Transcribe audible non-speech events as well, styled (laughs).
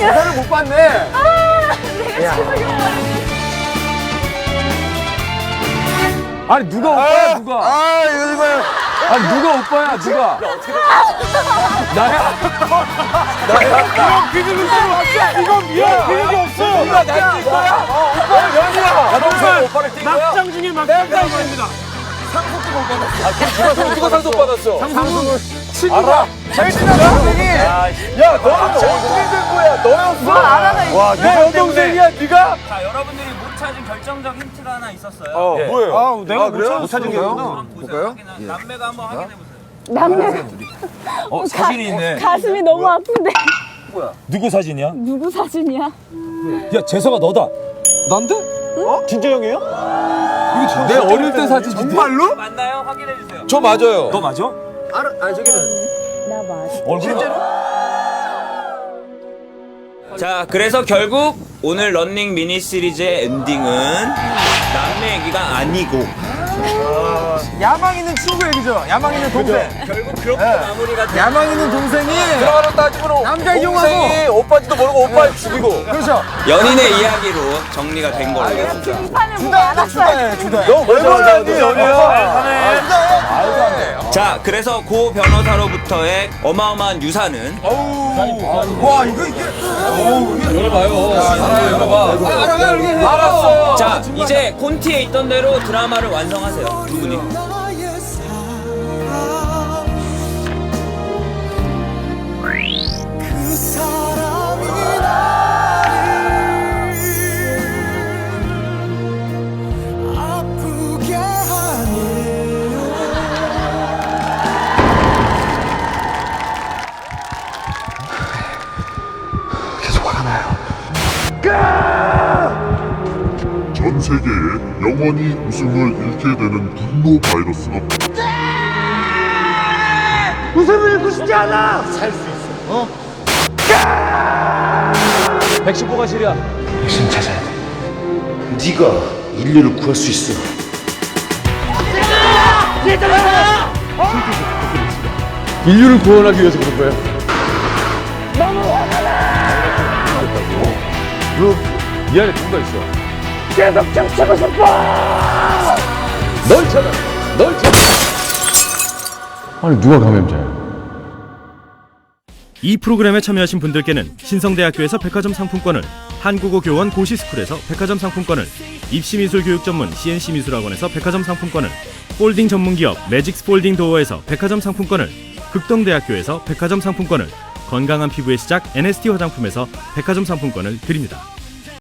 계산을 못 봤네. 내가 지석이 오빠. 아니 누가 오빠야 누가? 아 이거 이거 아니 누가 오빠야 누가? 나야? 나야? (laughs) 비둘기 왔어. 이건 미안. 비둘기 없어. 누가 나한테 오빠야? 어 오빠는 연이야. 남동생 오빠를 뛴 거야? 막장 중에 막장이라고 합니다. 누가 누가 상속 받았어? 상상을 알아. 혜진아 동생이. 야 너는 어떻게 된 거야? 너였어? 와내 여동생이야 네가? 자, 여러분들이 못 찾은 결정적 힌트가 하나 있었어요. 어 예. 뭐예요? 아, 내가 못? 찾은 못 찾은? 한번 보세요. 확인하- 남매가 한번 확인해 보세요. 남매가 (laughs) 어 사진이 있네. 가슴이 너무 아픈데. 누구 사진이야? 누구 사진이야? 야 재석아 너다. 난데? 진짜 형이에요? 이거 내 어릴 때 사진 정말로? 맞나요? 확인해 주세요. 저 맞아요. 너 맞아? 알아 아니 저기는 나 맞아. 얼굴 자, 그래서 결국 오늘 런닝 미니 시리즈의 엔딩은 남매 얘기가 아니고 야망 있는 친구 얘기죠. 야망 있는 동생. 결국 그렇게 마무리가 돼. 야망 있는 동생이 들어가로 따지면 남자 동생이 오빠인지도 모르고 오빠를 죽이고. 그렇죠. 연인의 이야기로 정리가 된 걸로. 등판을 보고 알았어요. 주다해 주다해. 너왜 몰랐니 연이야? 자, 그래서 고 변호사로부터의 어마어마한 유산은 와 이거 이게 알았어. 자, 이제 콘티에 있던 대로 드라마를 완성하세요. 두 분이. 전 세계에 영원히 웃음을 잃게 되는 분노 바이러스가 백십보가 실이야. 네가 인류를 구할 수 있어. 인류를 구원하기 위해서 그런 거예 요. 너무 화나. 이 안에 누가 있어? 계속 춤추고 싶어. 널 찾아. 널 찾아. 아니 누가 감염자야? 이 프로그램에 참여하신 분들께는 신성대학교에서 백화점 상품권을, 한국어 교원 고시스쿨에서 백화점 상품권을, 입시미술 교육 전문 CNC미술학원에서 백화점 상품권을, 폴딩 전문기업 매직스 폴딩 도어에서 백화점 상품권을, 극동대학교에서 백화점 상품권을, 건강한 피부의 시작 NST 화장품에서 백화점 상품권을 드립니다.